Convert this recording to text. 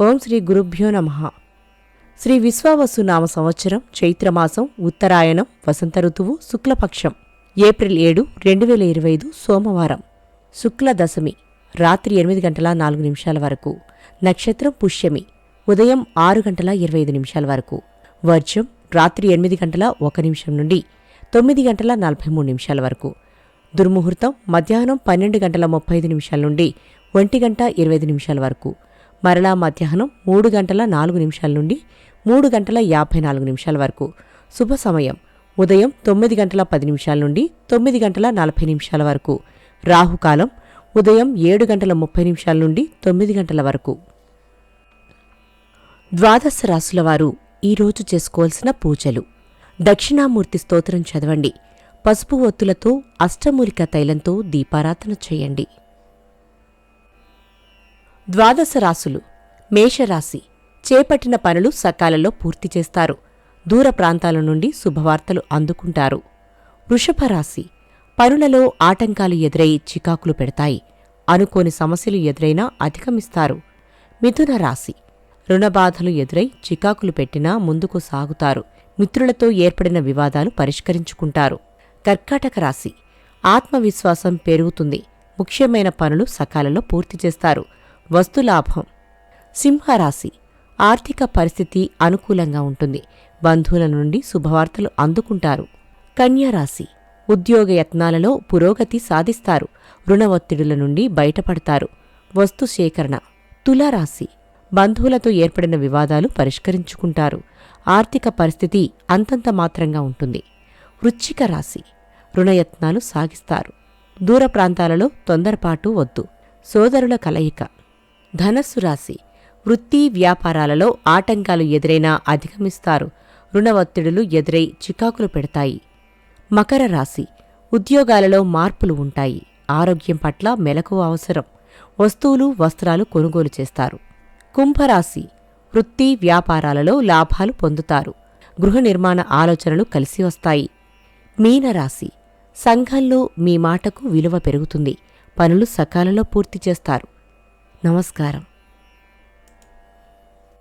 ఓం శ్రీ గురుభ్యో నమ. శ్రీ విశ్వావసు నామ సంవత్సరం చైత్రమాసం ఉత్తరాయణం వసంత ఋతువు శుక్లపక్షం ఏప్రిల్ ఏడు రెండు వేల ఇరవై ఐదు సోమవారం. శుక్ల దశమి రాత్రి ఎనిమిది గంటల నాలుగు నిమిషాల వరకు. నక్షత్రం పుష్యమి ఉదయం ఆరు గంటల ఇరవై ఐదు నిమిషాల వరకు. వర్జం రాత్రి ఎనిమిది గంటల ఒక నిమిషం నుండి తొమ్మిది గంటల నలభై మూడు నిమిషాల వరకు. దుర్ముహూర్తం మధ్యాహ్నం పన్నెండు గంటల ముప్పై ఐదు నిమిషాల నుండి ఒంటి గంట ఇరవై ఐదు నిమిషాల వరకు. మరలా మధ్యాహ్నం మూడు గంటల నాలుగు నిమిషాల నుండి మూడు గంటల యాభై నాలుగు నిమిషాల వరకు. శుభ సమయం. ఉదయం తొమ్మిది గంటల పది నిమిషాల నుండి తొమ్మిది గంటల నలభై నిమిషాల వరకు. రాహుకాలం. ఉదయం ఏడు గంటల ముప్పై నిమిషాల నుండి తొమ్మిది గంటల వరకు. ద్వాదశ రాశుల వారు ఈరోజు చేసుకోవాల్సిన పూజలు. దక్షిణామూర్తి స్తోత్రం చదవండి. పసుపు ఒత్తులతో అష్టమూలిక తైలంతో దీపారాధన చేయండి. ద్వాదశ రాశులు మేషరాశి చేపట్టిన పనులు సకాలంలో పూర్తి చేస్తారు. దూర ప్రాంతాల నుండి శుభవార్తలు అందుకుంటారు. వృషభ రాశి పనులలో ఆటంకాలు ఎదురై చికాకులు పెడతాయి. అనుకోని సమస్యలు ఎదురైనా అధిగమిస్తారు. మిథున రాశి రుణబాధలు ఎదురై చికాకులు పెట్టినా ముందుకు సాగుతారు. మిత్రులతో ఏర్పడిన వివాదాలు పరిష్కరించుకుంటారు. కర్కాటక రాశి ఆత్మవిశ్వాసం పెరుగుతుంది. ముఖ్యమైన పనులు సకాలంలో పూర్తి చేస్తారు. వస్తులాభం. సింహరాశి. ఆర్థిక పరిస్థితి అనుకూలంగా ఉంటుంది. బంధువుల నుండి శుభవార్తలు అందుకుంటారు. కన్యారాశి. ఉద్యోగ యత్నాలలో పురోగతి సాధిస్తారు. రుణ ఒత్తిడుల నుండి బయటపడతారు. వస్తు సేకరణ. తులారాశి. బంధువులతో ఏర్పడిన వివాదాలు పరిష్కరించుకుంటారు. ఆర్థిక పరిస్థితి అంతంత మాత్రంగా ఉంటుంది. వృచ్చిక రాశి. రుణయత్నాలు సాగిస్తారు. దూర ప్రాంతాలలో తొందరపాటు వద్దు. సోదరుల కలయిక. ధనస్సు రాశి వృత్తి వ్యాపారాలలో ఆటంకాలు ఎదురైనా అధిగమిస్తారు. రుణ ఒత్తిడులు ఎదురై చికాకులు పెడతాయి. మకర రాశి ఉద్యోగాలలో మార్పులు ఉంటాయి. ఆరోగ్యం పట్ల మెలకు అవసరం. వస్తువులు వస్త్రాలు కొనుగోలు చేస్తారు. కుంభరాశి వృత్తి వ్యాపారాలలో లాభాలు పొందుతారు. గృహ నిర్మాణ ఆలోచనలు కలిసి వస్తాయి. మీనరాశి సంఘంలో మీ మాటకు విలువ పెరుగుతుంది. పనులు సకాలంలో పూర్తి చేస్తారు. నమస్కారం